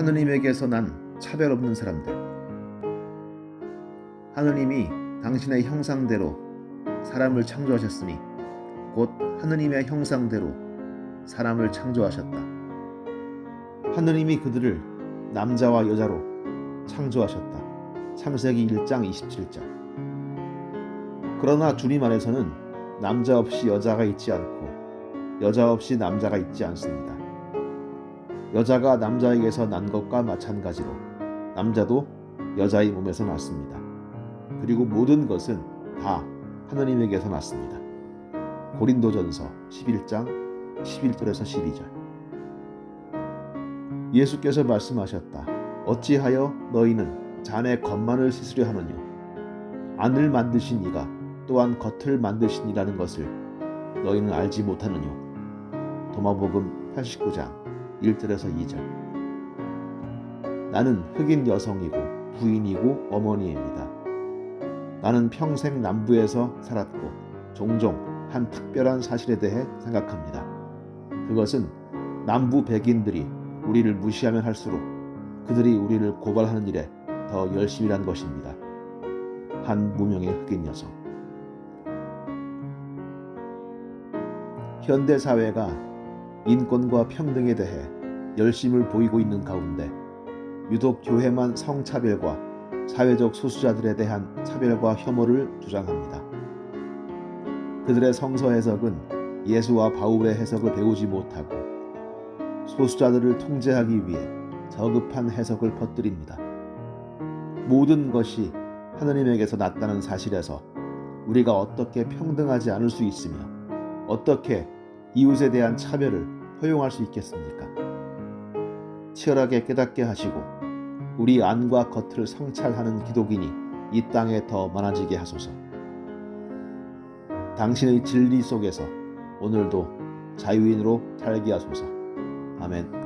하느님에게서 난 차별 없는 사람들. 하느님이 당신의 형상대로 사람을 창조하셨으니 곧 하느님의 형상대로 사람을 창조하셨다. 하느님이 그들을 남자와 여자로 창조하셨다. 창세기 1장 27절. 그러나 주님 안에서는 남자 없이 여자가 있지 않고 여자 없이 남자가 있지 않습니다. 여자가 남자에게서 난 것과 마찬가지로 남자도 여자의 몸에서 났습니다. 그리고 모든 것은 다 하느님에게서 났습니다. 고린도전서 11장 11절에서 12절. 예수께서 말씀하셨다. 어찌하여 너희는 잔의 겉만을 씻으려 하느뇨? 안을 만드신 이가 또한 겉을 만드시니라는 것을 너희는 알지 못하느뇨? 도마복음 89장 1절에서 2절. 나는 흑인 여성이고 부인이고 어머니입니다. 나는 평생 남부에서 살았고 종종 한 특별한 사실에 대해 생각합니다. 그것은 남부 백인들이 우리를 무시하면 할수록 그들이 우리를 고발하는 일에 더 열심이란 것입니다. 한 무명의 흑인 여성. 현대 사회가 인권과 평등에 대해 열심을 보이고 있는 가운데 유독 교회만 성차별과 사회적 소수자들에 대한 차별과 혐오를 주장합니다. 그들의 성서 해석은 예수와 바울의 해석을 배우지 못하고 소수자들을 통제하기 위해 저급한 해석을 퍼뜨립니다. 모든 것이 하느님에게서 났다는 사실에서 우리가 어떻게 평등하지 않을 수 있으며 어떻게 이웃에 대한 차별을 허용할 수 있겠습니까? 치열하게 깨닫게 하시고 우리 안과 겉을 성찰하는 기독인이 이 땅에 더 많아지게 하소서. 당신의 진리 속에서 오늘도 자유인으로 살게 하소서. 아멘.